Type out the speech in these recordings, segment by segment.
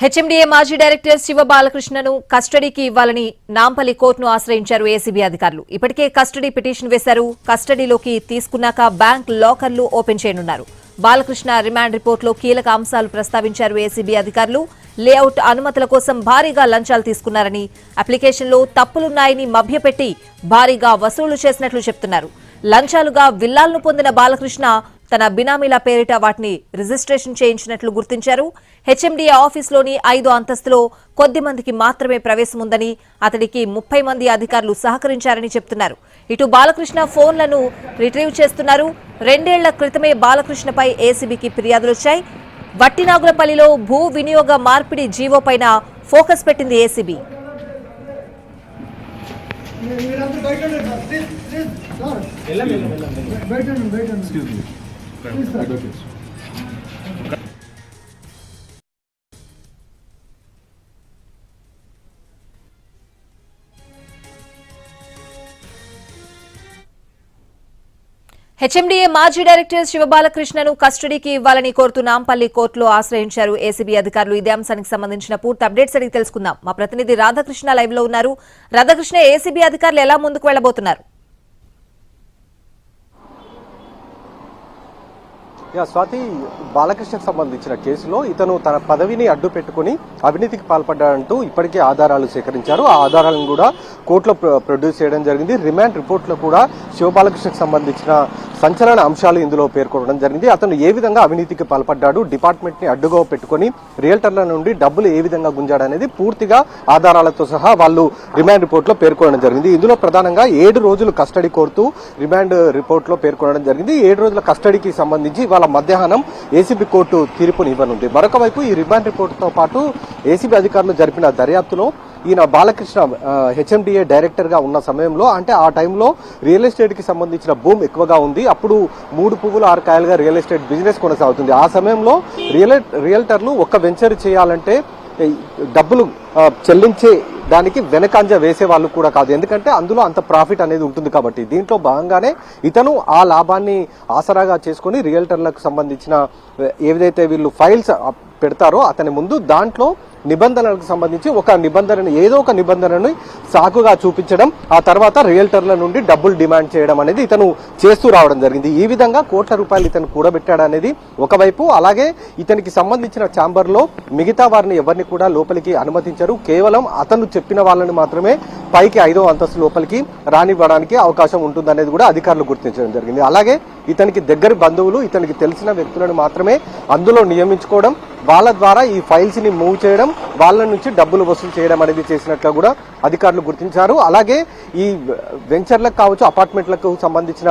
HMDA మాజీ director Shiva బాలకృష్ణను కస్టడీకి ఇవ్వాలని నాంపల్లి కోర్టును ఆశ్రయించారు ఏసీబీ అధికారులు. ఇప్పటికే కస్టడీ పిటిషన్ వేశారు. కస్టడీలోకి తీసుకున్నాక బ్యాంక్ లాకర్లు ఓపెన్ చేయనున్నారు. బాలకృష్ణ రిమాండ్ రిపోర్టులో కీలక అంశాలు ప్రస్తావించారు ఏసీబీ అధికారులు. లేఅవుట్ అనుమతుల కోసం భారీగా లంచాలు తీసుకున్నారని అప్లికేషన్లో తప్పులున్నాయని మభ్యపెట్టి భారీగా వసూలు చేసినట్లు చెప్తున్నారు. లంచాలుగా విల్లాలను పొందిన బాలకృష్ణ తన బినామీల పేరిట వాటిని రిజిస్ట్రేషన్ చేయించినట్లు గుర్తించారు. హెచ్ఎండిఏ ఆఫీసులోని ఐదో అంతస్తులో కొద్ది మందికి మాత్రమే ప్రవేశం ఉందని అతడికి ముప్పై మంది అధికారులు సహకరించారని చెప్తున్నారు. ఇటు బాలకృష్ణ ఫోన్లను రిట్రీవ్ చేస్తున్నారు. రెండేళ్ళ క్రితమే బాలకృష్ణపై ఏసీబీకి ఫిర్యాదులు వచ్చాయి. వట్టినాగులపల్లిలో భూ వినియోగ మార్పిడి జీవో పైన ఫోకస్ పెట్టింది ఏసీబీ. బయట ఉండండి హెచ్ఎండిఏ మాజీ డైరెక్టర్ శివబాలకృష్ణను కస్టడీకి ఇవ్వాలని కోరుతూ నాంపల్లి కోర్టులో ఆశ్రయించారు ఏసీబీ అధికారులు. ఇదే అంశానికి సంబంధించిన పూర్తి అప్డేట్స్ అడిగి తెలుసుకుందాం. మా ప్రతినిధి రాధాకృష్ణ లైవ్లో ఉన్నారు. రాధాకృష్ణ ఏసీబీ అధికారులు ఎలా ముందుకు వెళ్ళబోతున్నారు యా స్వాతి బాలకృష్ణకు సంబంధించిన కేసులో ఇతను తన పదవిని అడ్డు పెట్టుకుని అవినీతికి పాల్పడ్డాడంటూ ఇప్పటికే ఆధారాలు సేకరించారు. ఆ ఆధారాలను కూడా కోర్టులో ప్రొడ్యూస్ చేయడం జరిగింది. రిమాండ్ రిపోర్ట్లో కూడా శివబాలకృష్ణకు సంబంధించిన సంచలన అంశాలు ఇందులో పేర్కొనడం జరిగింది. అతను ఏ విధంగా అవినీతికి పాల్పడ్డాడు డిపార్ట్మెంట్ని అడ్డుగా పెట్టుకుని రియల్టర్ల నుండి డబ్బులు ఏ విధంగా గుంజాడు అనేది పూర్తిగా ఆధారాలతో సహా వాళ్ళు రిమాండ్ రిపోర్ట్లో పేర్కొనడం జరిగింది. ఇందులో ప్రధానంగా ఏడు రోజులు కస్టడీ కోరుతూ రిమాండ్ రిపోర్ట్లో పేర్కొనడం జరిగింది. ఏడు రోజుల కస్టడీకి సంబంధించి ఇవాళ మధ్యాహ్నం ఏసీబీ కోర్టు తీర్పుని ఇవ్వనుంది. మరొక వైపు ఈ రిమాండ్ రిపోర్టుతో పాటు ఏసీబీ అధికారులు జరిపిన దర్యాప్తులో ఈయన బాలకృష్ణ హెచ్ఎండిఏ డైరెక్టర్గా ఉన్న సమయంలో అంటే ఆ టైంలో రియల్ ఎస్టేట్కి సంబంధించిన భూమి ఎక్కువగా ఉంది. అప్పుడు మూడు పువ్వులు ఆరు కాయలుగా రియల్ ఎస్టేట్ బిజినెస్ కొనసాగుతుంది. ఆ సమయంలో రియల్ రియల్టర్లు ఒక్క వెంచర్ చేయాలంటే డబ్బులు చెల్లించే దానికి వెనకంజ వేసే వాళ్ళు కూడా కాదు. ఎందుకంటే అందులో అంత ప్రాఫిట్ అనేది ఉంటుంది కాబట్టి. దీంట్లో భాగంగానే ఇతను ఆ లాభాన్ని ఆసరాగా చేసుకుని రియల్టర్లకు సంబంధించిన ఏదైతే వీళ్ళు ఫైల్స్ పెడతారో అతని ముందు దాంట్లో నిబంధనలకు సంబంధించి ఒక నిబంధనను ఏదో ఒక నిబంధనను సాకుగా చూపించడం ఆ తర్వాత రియల్టర్ల నుండి డబ్బులు డిమాండ్ చేయడం అనేది ఇతను చేస్తూ రావడం జరిగింది. ఈ విధంగా కోట్ల రూపాయలు ఇతను కూడబెట్టాడు అనేది ఒకవైపు. అలాగే ఇతనికి సంబంధించిన ఛాంబర్లో మిగతా వారిని ఎవరిని కూడా లోపలికి అనుమతించరు. కేవలం అతను చెప్పిన వాళ్ళని మాత్రమే పైకి ఐదో అంతస్తు లోపలికి రానివ్వడానికి అవకాశం ఉంటుందనేది కూడా అధికారులు గుర్తించడం జరిగింది. అలాగే ఇతనికి దగ్గర బంధువులు ఇతనికి తెలిసిన వ్యక్తులను మాత్రమే అందులో నియమించుకోవడం వాళ్ళ ద్వారా ఈ ఫైల్స్ని మూవ్ చేయడం వాళ్ళ నుంచి డబ్బులు వసూలు చేయడం అనేది చేసినట్లు కూడా అధికారులు గుర్తించారు. అలాగే ఈ వెంచర్లకు కావచ్చు అపార్ట్మెంట్లకు సంబంధించిన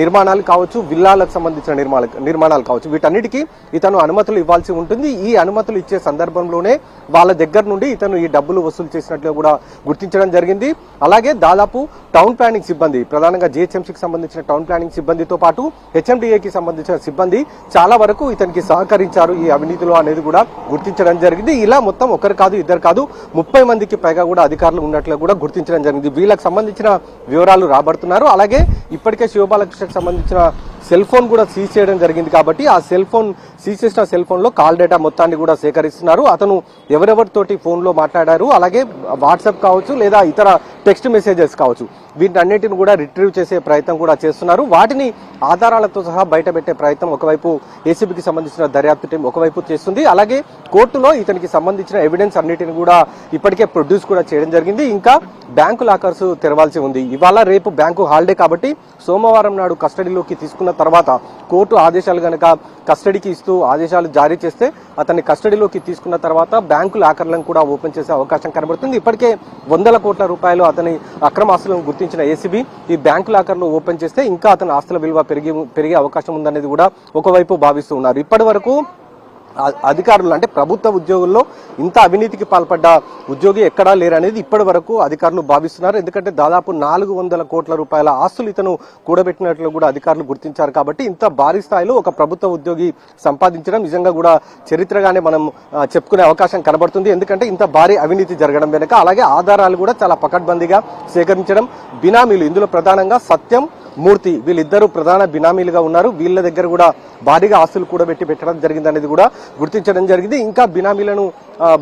నిర్మాణాలు కావచ్చు విల్లాలకు సంబంధించిన నిర్మాణ నిర్మాణాలు కావచ్చు వీటన్నిటికీ ఇతను అనుమతులు ఇవ్వాల్సి ఉంటుంది. ఈ అనుమతులు ఇచ్చే సందర్భంలోనే వాళ్ళ దగ్గర నుండి ఇతను ఈ డబ్బులు వసూలు చేసినట్లు కూడా గుర్తించడం జరిగింది. అలాగే దాదాపు టౌన్ ప్లానింగ్ సిబ్బంది ప్రధానంగా జిహెచ్ఎంసీకి సంబంధించిన టౌన్ ప్లానింగ్ సిబ్బందితో పాటు హెచ్ఎండిఏకి సంబంధించిన సిబ్బంది చాలా వరకు ఇతనికి సహకరించారు ఈ అవినీతిలో అనేది కూడా గుర్తించడం జరిగింది. ఇలా మొత్తం ఒకరు కాదు ఇద్దరు కాదు ముప్పై మందికి పైగా కూడా అధికారులు ఉన్నట్లు కూడా గుర్తించడం జరిగింది. వీళ్ళకి సంబంధించిన వివరాలు రాబడుతున్నారు. అలాగే ఇప్పటికే శివబాలకృష్ణకు సంబంధించిన సెల్ ఫోన్ కూడా సీజ్ చేయడం జరిగింది కాబట్టి ఆ సెల్ ఫోన్ సీజ్ చేసిన సెల్ ఫోన్లో కాల్ డేటా మొత్తాన్ని కూడా సేకరిస్తున్నారు. అతను ఎవరెవరితోటి ఫోన్లో మాట్లాడారు అలాగే వాట్సాప్ కావచ్చు లేదా ఇతర టెక్స్ట్ మెసేజెస్ కావచ్చు. వీటన్నిటిని కూడా రిట్రీవ్ చేసే ప్రయత్నం కూడా చేస్తున్నారు. వాటిని ఆధారాలతో సహా బయటపెట్టే ప్రయత్నం ఒకవైపు ఏసీబీకి సంబంధించిన దర్యాప్తు టీం ఒకవైపు చేస్తుంది. అలాగే కోర్టులో ఇతనికి సంబంధించిన ఎవిడెన్స్ అన్నిటిని కూడా ఇప్పటికే ప్రొడ్యూస్ కూడా చేయడం జరిగింది. ఇంకా బ్యాంకు లాకర్స్ తెరవాల్సి ఉంది. ఇవాళ రేపు బ్యాంకు హాలిడే కాబట్టి సోమవారం నాడు కస్టడీలోకి తీసుకున్న తర్వాత కోర్టు ఆదేశాలు కనుక కస్టడీకి ఇస్తూ ఆదేశాలు జారీ చేస్తే అతన్ని కస్టడీలోకి తీసుకున్న తర్వాత బ్యాంకు లాకర్లను కూడా ఓపెన్ చేసే అవకాశం కనబడుతుంది. ఇప్పటికే వందల కోట్ల రూపాయలు అతని అక్రమ ఆస్తులను గుర్తించిన ఏసీబీ ఈ బ్యాంకు లాకర్లు ఓపెన్ చేస్తే ఇంకా అతని ఆస్తుల విలువ పెరిగి పెరిగే అవకాశం ఉందనేది కూడా ఒకవైపు భావిస్తూ ఉన్నారు. ఇప్పటి వరకు అధికారులు అంటే ప్రభుత్వ ఉద్యోగుల్లో ఇంత అవినీతికి పాల్పడ్డ ఉద్యోగి ఎక్కడా లేరనేది ఇప్పటి వరకు అధికారులు భావిస్తున్నారు. ఎందుకంటే దాదాపు నాలుగు వందల కోట్ల రూపాయల ఆస్తులు ఇతను కూడబెట్టినట్లు కూడా అధికారులు గుర్తించారు కాబట్టి ఇంత భారీ స్థాయిలో ఒక ప్రభుత్వ ఉద్యోగి సంపాదించడం నిజంగా కూడా చరిత్రగానే మనం చెప్పుకునే అవకాశం కనబడుతుంది. ఎందుకంటే ఇంత భారీ అవినీతి జరగడం వెనుక అలాగే ఆధారాలు కూడా చాలా పకడ్బందీగా సేకరించడం బినామీలు ఇందులో ప్రధానంగా సత్యం మూర్తి వీళ్ళిద్దరూ ప్రధాన బినామీలుగా ఉన్నారు. వీళ్ళ దగ్గర కూడా భారీగా ఆస్తులు కూడా పెట్టి పెట్టడం జరిగింది అనేది కూడా గుర్తించడం జరిగింది. ఇంకా బినామీలను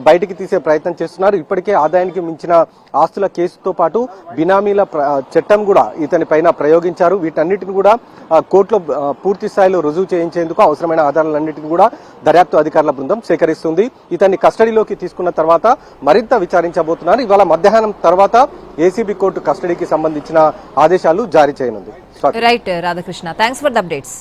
బయటికి తీసే ప్రయత్నం చేస్తున్నారు. ఇప్పటికే ఆదాయానికి మించిన ఆస్తుల కేసుతో పాటు బినామీల చట్టం కూడా ఇతని పైన ప్రయోగించారు. వీటన్నిటిని కూడా కోర్టులో పూర్తి స్థాయిలో రుజువు చేయించేందుకు అవసరమైన ఆధారాలన్నింటిని కూడా దర్యాప్తు అధికారుల బృందం సేకరిస్తుంది. ఇతన్ని కస్టడీలోకి తీసుకున్న తర్వాత మరింత విచారించబోతున్నారు. ఇవాళ మధ్యాహ్నం తర్వాత ఏసీబీ కోర్టు కస్టడీకి సంబంధించిన ఆదేశాలు జారీ చేయనుంది. Right Radhakrishna. Thanks for the updates